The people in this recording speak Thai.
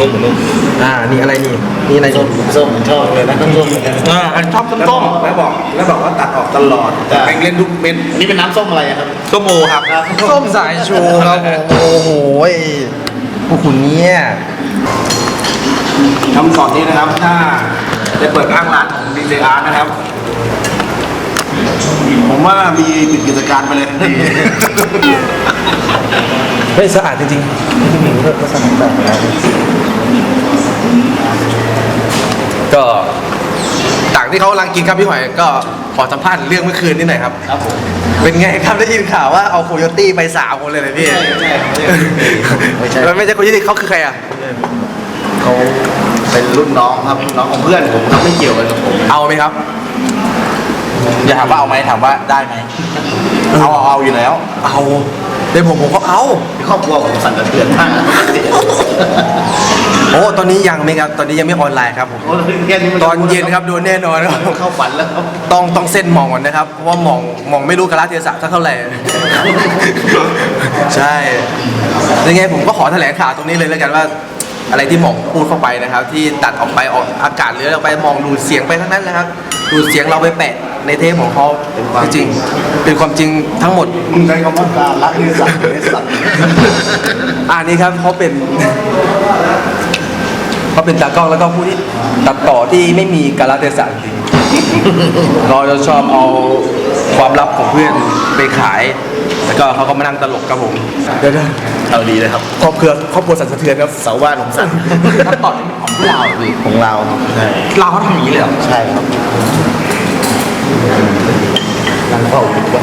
มูนุ่มหมูนุ่มอ่า นี่อะไรนี่ นี่อะไรส้นี่มส้มชอบเลยนะส้มเหมือนกันอ่าอันชอบส้มแล้วส้มบอกแล้วบอกแล้วบอกว่าตัดออกตลอดจ้ะแม่งเล่นทุกเม็ดอันนี้เป็นน้ำส้มอะไรอะครับ ส้มโอครับ ส้มสายชูครับผมโอ้โหพวกคุณเนี่ยคำสอนนี้นะครับ ถ้าจะเปิดข้างร้านของดีเจอาร์นะครับ ผมว่ามีปิดกิจการไปเลย เฮ้ยสะอาดจริงๆเลิกก็สะอาดแบบนี้ก็ต่างที่เขากำลังกินครับพี่หอยก็ขอสัมภาษณ์เรื่องเมื่อคืนนิดหน่อยครับ ครับผมเป็นไงครับได้ยินข่าวว่าเอาโคโยตี้ไปสามคนเลยเลยพี่ไม่ใช่แล้วไม่ใช่โคโยตี้เขาคือใครอะเขาเป็นรุ่นน้องครับรุ่นน้องของเพื่อนผมครับไม่เกี่ยวกันกับผมเอาไหมครับ อย่าถามว่าเอาไหมถามว่าได้ไหมเอาเอาเอาอยู่แล้ว เอา เดี๋ยวผมผมก็เอา ครอบครัวผมสั่นสะเทือนมากโอ้ตอนนี้ยังไม่ครับ ตอนนี้ยังไม่ออนไลน์ครับผม โอ้ยแค่นี้มัตอนเย็นครับโดนแน่นอนครับ เข้าฝันแล้วครับต้องต้องเส้นหมองก่อนนะครับ เพราะว่าหมองหมองไม่รู้กาลเทศะสักเท่าไหร่ ใช่ยังไงผมก็ขอแถลงข่าวตรงนี้เลยแล้วกันว่า อะไรที่หมองพูดเข้าไปนะครับ ที่ตัดออกไปออกอากาศหรือออกไปมองดูดเสียงไปทั้งนั้นนะครับดูดเสียงเราไปแปะ ในเทปของเขาจริงๆเป็นความจริงทั้งหมดมึงใช้คำว่าการละที่สั่นไม่สั่นอ่านี่ครับเขาเป็นเขาเป็นตากล้องแล้วก็ผู้ที่ตัดต่อที่ไม่มีกาลเทศะจริงเราจะชอบเอาความลับของเพื่อนไปขาย แล้วก็เขาก็มานั่งตลกกับผมเดี๋ยวเอาดีเลยครับๆครอบครัวครอบครัวสั่นสะเทือนครับเสาบ้านผมสั่นถ้าต่อนี่ของพวกเราพี่ของเราครับใช่เราเขาทำอย่างนี้เลยเหรอใช่ครับ Tahu, kita.